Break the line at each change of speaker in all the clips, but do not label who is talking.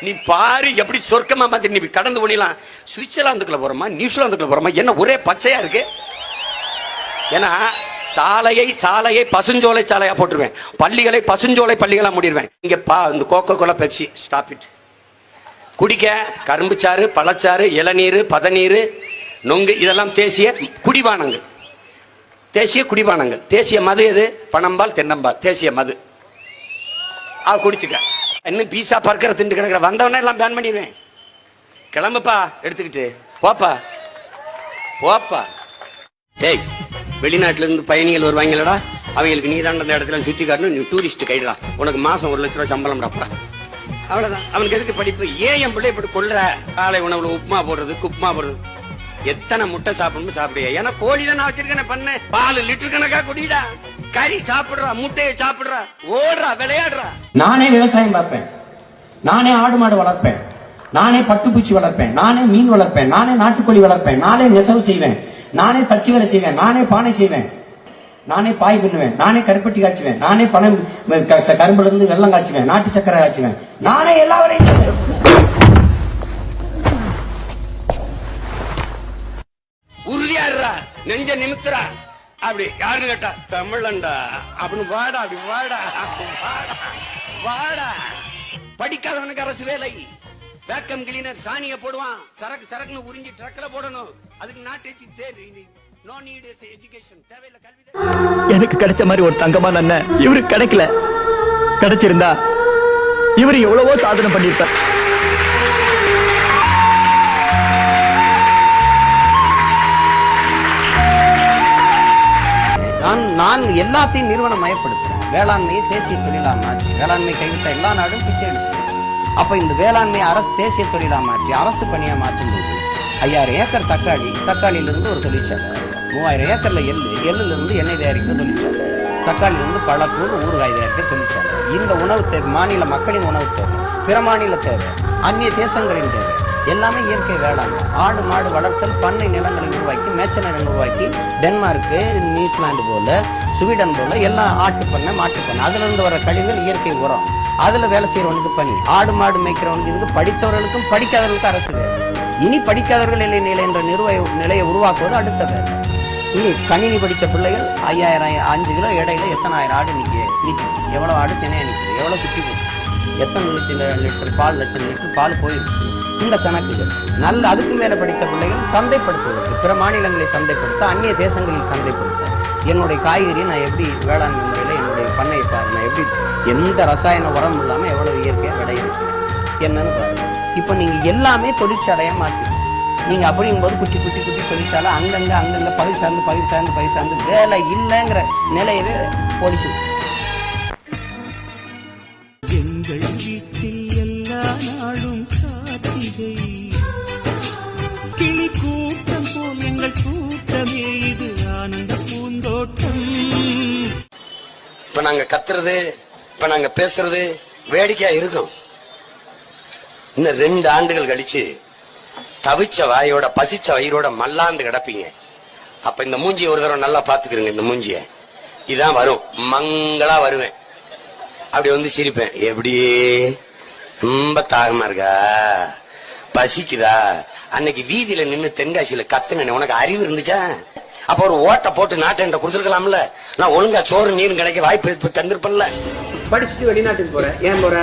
நீ பாரு எப்படி சொர்க்கமா பார்த்து நீ கடந்து போனிலாம் சுவிட்சர்லாந்துக்குள்ள போறோமா நியூசிலாந்துக்குள்ள போறோமா என்ன ஒரே பச்சையா இருக்கு? ஏன்னா சாலையை சாலையை பசுஞ்சோலை சாலையா போட்டுருவேன். பள்ளிகளை பசுஞ்சோலை பள்ளிகளா மூடிடுவேன் இங்க பா இந்த Coca Cola Pepsi stop it குடிக்க கரும்பு சாறு பழச்சாறு இளநீர் பதநீர் நொங்கு இதெல்லாம் தேசிய குடிபானங்கள். தேசிய குடிபானங்கள். தேசிய மது எது? பனம்பால் தென்னம்பால். தேசிய மது. ஆ குடிச்சுக்க. இன்னும் பீஸா பர்க்கரை திண்டு கிடக்குற. வந்தவனே எல்லாம் பேன் பண்ணிடுவேன். கிளம்புப்பா எடுத்துக்கிட்டு. போப்பா. போப்பா. டேய் வெளிநாட்டுல இருந்து பயணிகள் வருவாங்களடா அவங்களுக்கு நீ தான் அந்த இடத்துல சுத்தி காட்டணும். நீ டூரிஸ்ட் கைடுடா. உனக்கு மாசம் ஒரு லட்ச ரூபா சம்பளம் டாப்பா அவ்வளவுதான். அவனுக்கு எதுக்கு படிப்பு? ஏன் என் பிள்ளை இப்படி கொள்ற காலை உணவுல உப்புமா போடுறது குப்மா போடுறது. எத்தனை முட்டை சாப்பிடணும் சாப்பிடுங்க ஏன்னா கோழி தான் நான் வச்சிருக்கேன் பண்ண. பால் லிட்டர் கணக்கா குடிடா. கறி சாப்பிடுறா முட்டையை சாப்பிடுறா ஓடுறா விளையாடுறா.
நானே விவசாயம் பார்ப்பேன். நானே ஆடு மாடு வளர்ப்பேன். நானே பட்டுப்பூச்சி வளர்ப்பேன். நானே மீன் வளர்ப்பேன். நானே நாட்டுக்கோழி வளர்ப்பேன். நானே நெசவு செய்வேன். நானே தச்சு வேலை செய்வேன். நானே பானை செய்வேன். நானே பாய் பண்ணுவேன். நானே கருப்பட்டி காய்ச்சுவேன். நானே பணம் கரும்புல இருந்து வெள்ளம் காய்ச்சுவேன். நாட்டு சக்கரை காய்ச்சுவேன். நானே எல்லா வேலையும்.
உறுதியாடுறா. நெஞ்ச நிமித்துறா. அப்படி யாருன்னு கேட்டா தமிழண்டா. அப்படின்னு வாடா அப்படி வாடா வாடா வாடா. படிக்காதவனுக்கு அரசு வேலை. வேக்கம் கிளீனர் சாணிய போடுவான். சரக்கு சரக்குன்னு உறிஞ்சி ட்ரக்ல போடணும். அதுக்கு நாட்டு தேவை நோ நீட் எஜுகேஷன் தேவையில்லை கல்வி தேவை.
எனக்கு கிடைச்ச மாதிரி ஒரு தங்கமான அண்ணன் இவருக்கு கிடைக்கல. கிடைச்சிருந்தா இவர் எவ்வளவோ சாதனை பண்ணிருப்பார்
நான் நான் எல்லாத்தையும் நிறுவனம் மயப்படுத்துறேன். வேளாண்மையை தேசிய தொழிலாக மாற்றி வேளாண்மை கைவிட்ட எல்லா நாடும் பிச்சை எடுத்து அப்ப இந்த வேளாண்மை அரசு தேசிய தொழிலாக மாற்றி அரசு பணியா மாற்றும் போது ஐயாயிரம் ஏக்கர் தக்காளி தக்காளியில இருந்து ஒரு தொழிற்சாலை மூவாயிரம் ஏக்கர்ல எள்ளு எள்ளுல இருந்து எண்ணெய் தயாரிக்க தொழிற்சாலை தக்காளியில இருந்து பழக்கூழ் ஊறுகாய் தயாரிக்க தொழிற்சாலை இந்த உணவு தேவை மாநில மக்களின் உணவு தேவை. பிற மாநில தேவை அந்நிய தேசங்களின் தேவை. எல்லாமே இயற்கை வேளாண். ஆடு மாடு வளர்த்தல் பண்ணை நிலங்களை உருவாக்கி மேச்ச நிலங்கள் உருவாக்கி டென்மார்க்கு நியூசிலாந்து போல ஸ்வீடன் போல எல்லாம் ஆட்டு பண்ணை மாட்டு பண்ணை. அதுல இருந்து வர கழிவுகள் இயற்கை உரம். அதுல வேலை செய்யறவனுக்கு பணி. ஆடு மாடு மேய்க்கிறவனுக்கு இதுக்கு படித்தவர்களுக்கும் படிக்காதவர்களுக்கும் அரசு வேலை. இனி படிக்காதவர்கள் இல்லை நிலை என்ற நிறுவ நிலையை உருவாக்குவது அடுத்த வேலை. இனி கணினி படித்த பிள்ளைகள் ஐயாயிரம் அஞ்சு கிலோ இடையில எத்தனை ஆயிரம் ஆடு நிக்க நிற்கும் எவ்வளோ ஆடு சென்னையா நிற்குது எவ்வளோ சுற்றி போகுது? எத்தனை லிட்டர் லிட்டர் பால் லட்சம் லிட்டர் பால் போயிருக்கு. இந்த கணக்குகள் நல்ல அதுக்கு மேலே படித்த பிள்ளைகள் சந்தைப்படுத்துவதற்கு பிற மாநிலங்களை சந்தைப்படுத்த அந்நிய தேசங்களில் சந்தைப்படுத்த. என்னுடைய காய்கறி நான் எப்படி வேளாண்மை முறையில் என்னுடைய பண்ணையை பாரு நான் எப்படி எந்த ரசாயன உரம் இல்லாமல் எவ்வளவு இயற்கையாக விளையும் என்னன்னு பாருங்க. இப்போ நீங்கள் எல்லாமே தொழிற்சாலையாக மாற்றி நீங்கள் அப்படிங்கும்போது குட்டி குட்டி குட்டி தொழிற்சாலை அங்கங்கே அங்கங்கே பகுதி சார்ந்து பகுதி சார்ந்து பகுதி சார்ந்து வேலை இல்லைங்கிற நிலையவே போலிச்சு
இப்ப நாங்க கத்துறது இப்ப நாங்க பேசுறது வேடிக்கையா இருக்கும். இன்னும் ரெண்டு ஆண்டுகள் கழிச்சு தவிச்ச வாயோட பசிச்ச வயிறோட மல்லாந்து கிடப்பீங்க. அப்ப இந்த மூஞ்சியை ஒரு தடவை நல்லா பாத்துக்கிறீங்க இந்த மூஞ்சிய. இதான் வரும். மங்களா வருவேன். அப்படி வந்து சிரிப்பேன். எப்படி? ரொம்ப தாகமா இருக்கா? பசிக்குதா? அன்னைக்கு வீதியில நின்னு தென்காசியில கத்துனே உனக்கு அறிவு இருந்துச்சா? அப்ப ஒரு ஓட்டை போட்டு நாட்டை கொடுத்துருக்கலாம்ல. நான் ஒழுங்கா சோறு நீரும் கிடைக்க வாய்ப்பு தந்திருப்பேன்ல.
படிச்சுட்டு வெளிநாட்டுக்கு போற ஏன் போற?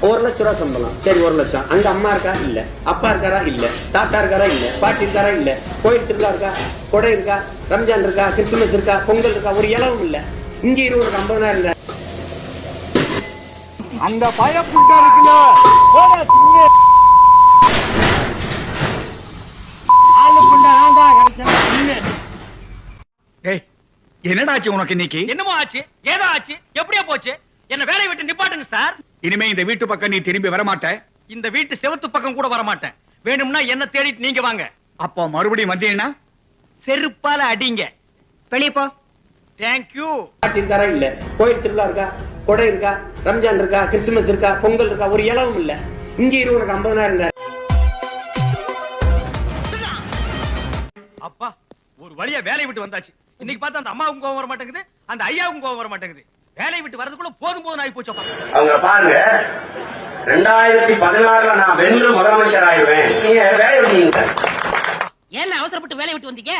ஒரு லட்ச ரூபா சம்பளம். சரி ஒரு லட்சம். அங்க அம்மா இருக்கா? இல்ல. அப்பா இருக்காரா? இல்ல. தாத்தா இருக்காரா? இல்ல. பாட்டி இருக்காரா? இல்ல. கோயில் திருவிழா இருக்கா? கொடை இருக்கா? ரம்ஜான் இருக்கா? கிறிஸ்துமஸ் இருக்கா? பொங்கல் இருக்கா? ஒரு இலவும் இல்ல. இங்க இருபது ஐம்பதாயிரம் இல்ல.
அந்த பயப்புட்டா இருக்குல்ல. ஆளு புண்டை நான்தான் கிடைச்சேன், தின்னு.
ஏய் என்னடா ஆச்சு உனக்கு இன்னைக்கு?
என்னமோ ஆச்சு? ஏதோ ஆச்சு? எப்படியா போச்சு? என்ன வேலையை விட்டு நிப்பாட்டுங்க சார்.
இனிமே இந்த வீட்டு பக்கம் நீ திரும்பி வர மாட்ட
இந்த வீட்டு செவத்து பக்கம் கூட வர மாட்டேன் வேணும்னா என்ன தேடிட்டு நீங்க வாங்க.
அப்போ மறுபடியும் வந்தீங்கன்னா?
செருப்பால அடிங்க.
வெளியே போ.
தேங்க்யூ
பாட்டி இருக்காரா இல்ல? கோயில் திருவிழா இருக்கா? கொடை இருக்கா? ரம்ஜான் இருக்கா? கிறிஸ்துமஸ் இருக்கா? பொங்கல் இருக்கா? ஒரு இலவும் இல்ல. இங்க இரு உனக்கு ஐம்பதாயிரம்
அப்பா ஒரு வழியா வேலையை விட்டு வந்தாச்சு. இன்னைக்கு பார்த்தா அந்த அம்மாவுக்கும் கோவம் வர மாட்டேங்குது அந்த ஐயாவுக்கும் கோவம் வர மாட்டேங்குது. வேலையை விட்டு வரதுக்குள்ள போதும் போதும் ஆகி போச்சப்பா
அவங்க பாருங்க. ரெண்டாயிரத்தி பதினாறுல நான் வென்று முதலமைச்சர் ஆயிருவேன் நீங்க வேலையை விட்டீங்க
ஏன் அவசரப்பட்டு வேலையை விட்டு வந்தீங்க?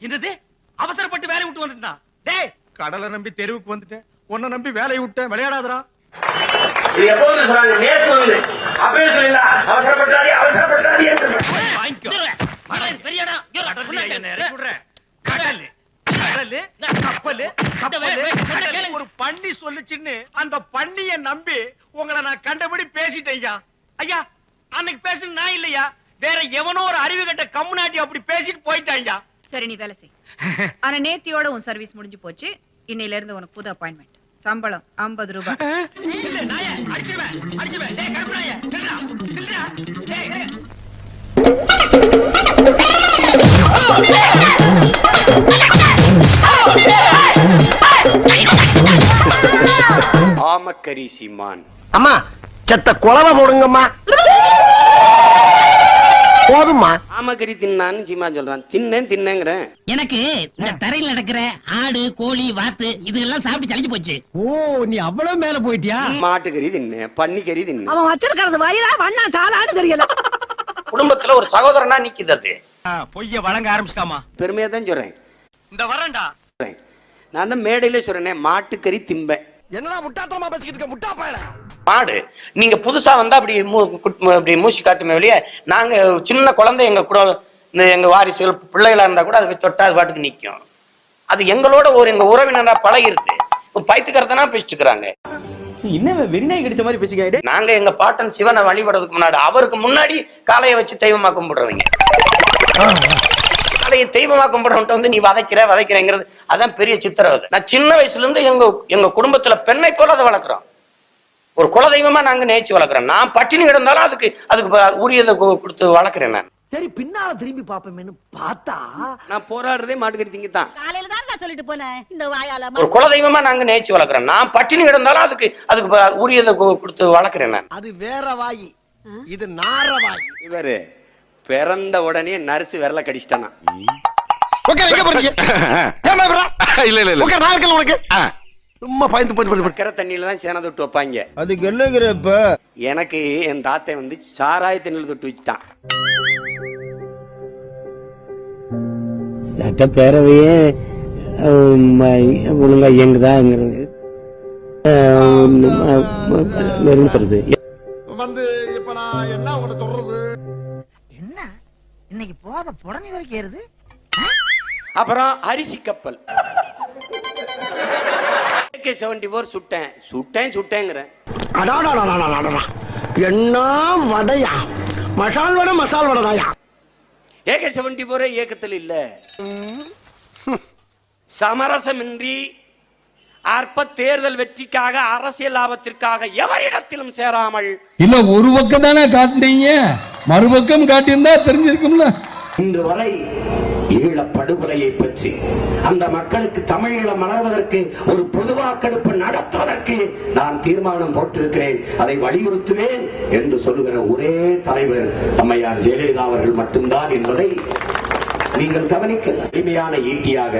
என்னது? அவசரப்பட்டு வேலையை விட்டு வந்துட்டான்? டேய்! கடலை நம்பி தெருவுக்கு வந்துட்டேன். உன்னை நம்பி வேலையை விட்டேன். விளையாடாதடா.
இது எப்போ வந்து சொல்றாங்க நேத்து வந்து. அப்பவே சொல்லிடா என்று.
பெரிய இடம்.
கடல். கடல் கப்பல் கப்பல். ஒரு பண்ணி சொல்லுச்சுன்னு அந்த பண்ணிய நம்பி உங்களை நான் கண்டபடி பேசிட்டேன் ஐயா. ஐயா அன்னைக்கு பேசுனது நான் இல்லையா? வேற எவனோ ஒரு அறிவு கட்ட கம்முனாட்டி அப்படி பேசிட்டு போயிட்டான் ஐயா.
சரி நீ வேலை செய். ஆனா நேத்தியோட உன் சர்வீஸ் முடிஞ்சு போச்சு. இன்னையில இருந்து உனக்கு புது அப்பாயின்மெண்ட் சம்பளம் 50 ரூபாய்.
இல்ல
ஆமக்கரி சீமான்.
அம்மா செத்த குழவை போடுங்கம்மா. போதும்மா.
ஆமக்கரி தின்னான்னு சீமான் சொல்றான். தின்னேன் தின்னேங்கிறேன்.
எனக்கு இந்த தரையில் நடக்கிற ஆடு கோழி வாத்து இதெல்லாம் சாப்பிட்டு சளிச்சு போச்சு.
ஓ நீ அவ்வளவு மேல போயிட்டியா?
மாட்டுக்கறி தின்னேன் பன்னிக்கறி தின்னேன்
அவன் வச்சிருக்கிறது வயிறா வண்ணா சாலான்னு தெரியல.
குடும்பத்துல ஒரு சகோதரனா நிக்குது அது.
பொய்ய வழங்க ஆரம்பிச்சிட்டாமா?
பெருமையா தான் சொல்றேன்.
இந்த வரேன்டா.
சொல்றேன். நான் தான் மேடையில சொல்றேனே மாட்டுக்கறி திம்பேன்
என்னடா முட்டாத்தனமா பேசிக்கிட்டு இருக்க? முட்டா பயல.
மாடு நீங்க புதுசா வந்தா அப்படி அப்படி மூச்சு காட்டுமே வெளியே நாங்க சின்ன குழந்தை எங்க கூட எங்க வாரிசுகள் பிள்ளைகளா இருந்தா கூட அதை தொட்டா அது பாட்டுக்கு நிக்கும். அது எங்களோட ஒரு எங்க உறவினரா பழகிருது. பைத்துக்கறதனா பேசிட்டு இருக்கிறாங்க
என்ன வெறிநாய் கடிச்ச மாதிரி பேசிக்காயிடு
நாங்க எங்க பாட்டன் சிவனை வழிபடுறதுக்கு முன்னாடி அவருக்கு முன்னாடி காளையை வச்சு தெய்வமா கும்பிடுறவங்க. காளையை தெய்வமா கும்பிடுறவன்ட்ட வந்து நீ வதைக்கிற வதைக்கிறேங்கிறது. அதான் பெரிய சித்திரவதை நான் சின்ன வயசுல இருந்து எங்க எங்க குடும்பத்துல பெண்ணை போல அதை வளர்க்குறோம். ஒரு குலதெய்வமா நாங்க நேச்சு வளர்க்குறோம். நான் பட்டினி கிடந்தாலும் அதுக்கு அதுக்கு உரியதை கொடுத்து வளர்க்குறேன் நான்.
சரி பின்னால திரும்பி பாப்போமேனு பார்த்தா?
நான் போராடுறதே மாட்டுக்கறி திங்க தான்
காலையில தான் நான் சொல்லிட்டு போனேன் இந்த வாயால.
ஒரு குலதெய்வமா நாங்க நேச்சு வளர்க்குறோம். நான் பட்டினி கிடந்தாலும் அதுக்கு அதுக்கு உரியதை கொடுத்து வளர்க்குறேன் நான்.
அது வேற வாயி. இது நார வாயி.
இவரு பிறந்த உடனே நர்ஸ் விரல கடிச்சிட்டானா
இல்ல இல்ல இல்ல உனக்கு சும்மா பயந்து போய் போய்
அக்கறை தண்ணியில தான் சேனை தொட்டு வைப்பாங்க
அதுக்கு என்னங்கிற இப்ப
எனக்கு என் தாத்தன் வந்து சாராய தண்ணியில் தொட்டு வச்சுட்டான்
சட்டப்பேரவையே ஒழுங்கா இயங்குதாங்கிறது
வந்து இப்ப நான் என்ன உங்களை சொல்றது
இன்னைக்கு போத புடனி வரைக்கும் ஏறுது.
அப்புறம் அரிசி கப்பல். ஏகே செவன்டி ஃபோர் சுட்டேன். சுட்டேன் சுட்டேங்கிறேன்.
என்ன வடையா? மசால் வடை மசால் வடைதாயா
ஏகே செவன்டி ஃபோரே இயக்கத்தில் இல்ல. சமரசமின்றி அற்ப தேர்தல் வெற்றிக்காக அரசியல் லாபத்திற்காக எவரிடத்திலும் சேராமல்.
இல்ல ஒரு பக்கம் தானே காட்டுனீங்க மறுபக்கம் காட்டியிருந்தா தெரிஞ்சிருக்கும்ல.
இன்று வரை ஈழ படுகொலையை பற்றி அந்த மக்களுக்கு தமிழீழம் மலர்வதற்கு ஒரு பொது வாக்கெடுப்பு நடத்துவதற்கு நான் தீர்மானம் போட்டிருக்கிறேன். அதை வலியுறுத்துவேன் என்று சொல்லுகிற ஒரே தலைவர் அம்மையார் ஜெயலலிதா அவர்கள் மட்டும்தான் என்பதை நீங்கள் கவனிக்க எளிமையான ஈட்டியாக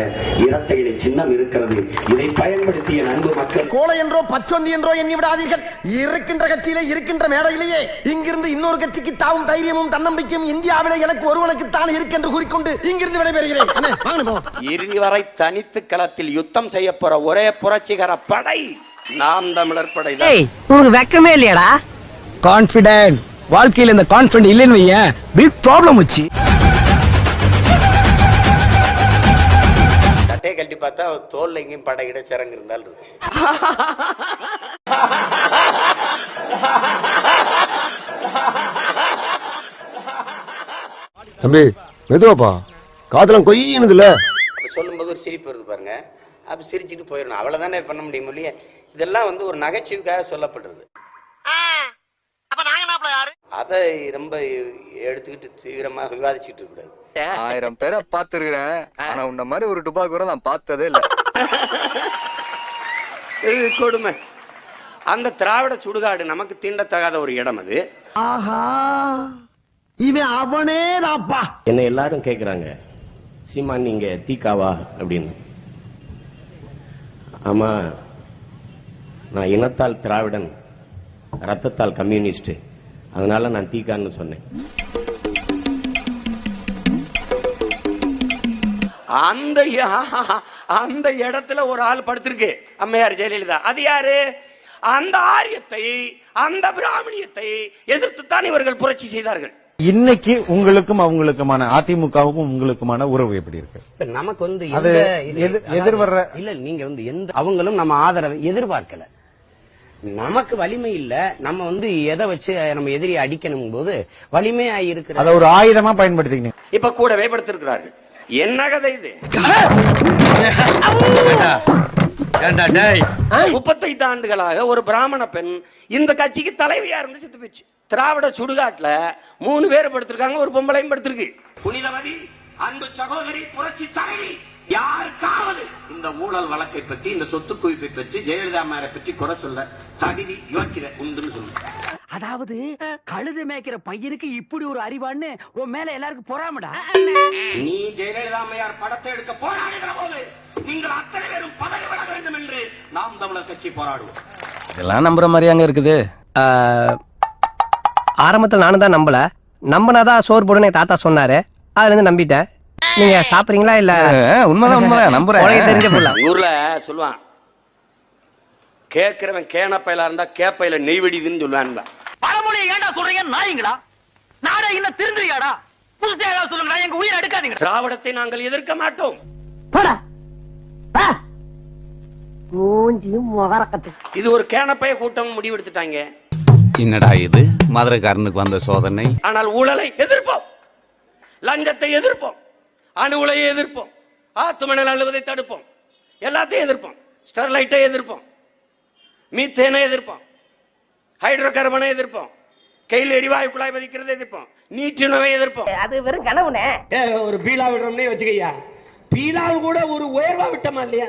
இரட்டை இலை சின்னம் இருக்கிறது. இதை பயன்படுத்திய நண்பு மக்கள்
கோலை என்றோ பச்சொந்தி என்றோ எண்ணி விடாதீர்கள். இருக்கின்ற கட்சியிலே இருக்கின்ற மேடையிலேயே இங்கிருந்து இன்னொரு கட்சிக்கு தாவும் தைரியமும் தன்னம்பிக்கையும் இந்தியாவிலே எனக்கு ஒருவனுக்கு தான் இருக்கென்று கூறிக்கொண்டு இங்கிருந்து விடைபெறுகிறேன்.
இறுதி வரை தனித்து களத்தில் யுத்தம் செய்ய போற ஒரே புரட்சிகர படை நாம் தமிழர் படை
உனக்கு வெக்கமே இல்லையாடா.
கான்பிடென்ட் வாழ்க்கையில இந்த கான்பிடன்ட் இல்லைன்னு வையேன். பிக் ப்ராப்ளம் வச்சு
பார்த்தா தோல்ல எங்கேயும் படையிட சிறங்கு இருந்தால் இருக்கு.
தம்பி மெதுவாப்பா. காதலாம் கொய்யினுதுல.
அப்ப சொல்லும்போது ஒரு சிரிப்பு வருது பாருங்க. அப்ப சிரிச்சிட்டு போயிடணும். அவ்வளவுதானே பண்ண முடியும் இல்லையா? இதெல்லாம் வந்து ஒரு நகைச்சுவைக்காக சொல்லப்படுறது. அதை ரொம்ப எடுத்துக்கிட்டு தீவிரமா விவாதிச்சுட்டு கூடாது
ஆயிரம் பேரை பார்த்திருக்கிறேன். ஆனா உன்ன மாதிரி ஒரு டுபாக்கூரை நான் பார்த்ததே இல்ல.
இது கொடுமை. அந்த திராவிட சுடுகாடு நமக்கு தீண்டத்தகாத ஒரு இடம் அது.
ஆஹா. இவன் அவனே தாப்பா
என்ன எல்லாரும் கேக்குறாங்க. சீமான் நீங்க தீக்காவா அப்படின்னு. ஆமா நான் இனத்தால் திராவிடன் ரத்தத்தால் கம்யூனிஸ்ட் அதனால நான் தீக்கான்னு சொன்னேன்.
அந்த அந்த இடத்துல ஒரு ஆள் படுத்திருக்கு. அம்மையார் ஜெயலலிதா. அது யாரு? அந்த ஆரியத்தை அந்த பிராமணியத்தை எதிர்த்துத்தான் இவர்கள் புரட்சி செய்தார்கள்.
இன்னைக்கு உங்களுக்கும் அவங்களுக்குமான அதிமுகவுக்கும் உங்களுக்குமான உறவு எப்படி இருக்கு?
நமக்கு வந்து
அது
எந்த இது-
எதிர்- எதிர் வர்ற-
இல்ல நீங்க வந்து எந்த அவங்களும் நம்ம ஆதரவை எதிர்பார்க்கல. நமக்கு வலிமை இல்ல நம்ம வந்து எதை வச்சு நம்ம எதிரியை அடிக்கணும் போது வலிமையா இருக்கிற
அத ஒரு ஆயுதமா பயன்படுத்திக்கிங்க
இப்ப கூடவே படுத்திருக்கிறார்கள் என்ன கதை இது? முப்பத்தைந்து ஆண்டுகளாக ஒரு பிராமண பெண் இந்த கட்சிக்கு தலைவியா இருந்து செத்து போச்சு திராவிட சுடுகாட்டுல மூணு பேர் படுத்திருக்காங்க ஒரு பொம்பளையும் படுத்திருக்கு. புனிதவதி அன்பு சகோதரி புரட்சி தலைவி! யாருக்காவது இந்த ஊழல் வழக்கை பற்றி இந்த சொத்து குவிப்பை பற்றி ஜெயலலிதா அம்மாரை பற்றி குறை சொல்ல தகுதி யோக்கிய உண்டுன்னு சொல்லுங்க.
அதாவது கழுது மேய்க்கிற பையனுக்கு இப்படி ஒரு அறிவான்னு உன் மேல எல்லாருக்கும் பொறாமடா?
நீ ஜெயலலிதா அம்மையார் படத்தை எடுக்க போராடுகிற போது நீங்கள் அத்தனை பேரும் பதவி விட வேண்டும் என்று நாம் தமிழர் கட்சி போராடுவோம்.
இதெல்லாம் நம்புற மாதிரி அங்க இருக்குது.
ஆரம்பத்தில் நானும் தான் நம்பல. நம்பினாதான் சோறு போடுன்னு தாத்தா சொன்னாரு. அதுல இருந்து நம்பிட்டேன். நீங்க சாப்பிடுறீங்களா இல்ல?
உண்மைதான் உண்மைதான். நம்புறேன்.
உலக தெரிஞ்ச போல
ஊர்ல சொல்லுவான் கேட்கிறவன் கேனப்பையில இருந்தா கேப்பையில நெய் வெடிதுன்னு சொல்லுவான்
பழமொழியை ஏன்டா சொல்றீங்க? நாயங்களா? நாடா இன்னும் திருந்துறியாடா புதுசா ஏதாவது சொல்லுங்க எங்க உயிர் எடுக்காதீங்க.
திராவிடத்தை நாங்கள் எதிர்க்க மாட்டோம்.
மூஞ்சியும்
இது ஒரு கேனப்பைய கூட்டம் முடிவெடுத்துட்டாங்க.
என்னடா இது? மதுரைக்காரனுக்கு வந்த சோதனை.
ஆனால் ஊழலை எதிர்ப்போம். லஞ்சத்தை எதிர்ப்போம். அணு உலையை எதிர்ப்போம். ஆத்துமணல் அழுவதை தடுப்போம். எல்லாத்தையும் எதிர்ப்போம். ஸ்டெர்லைட்டை எதிர்ப்போம். மீத்தேனை எதிர்ப்போம். ஹைட்ரோ கார்பனை எதிர்ப்போம். கையில் எரிவாயு குழாய் பதிக்கிறதை எதிர்ப்போம். நீட்டுணவை எதிர்ப்போம்.
அது வெறும் கனவுனே.
ஒரு பீலா விடுறோம்னே வச்சுக்கையா பீலாவு கூட ஒரு உயர்வா விட்டமா இல்லையா?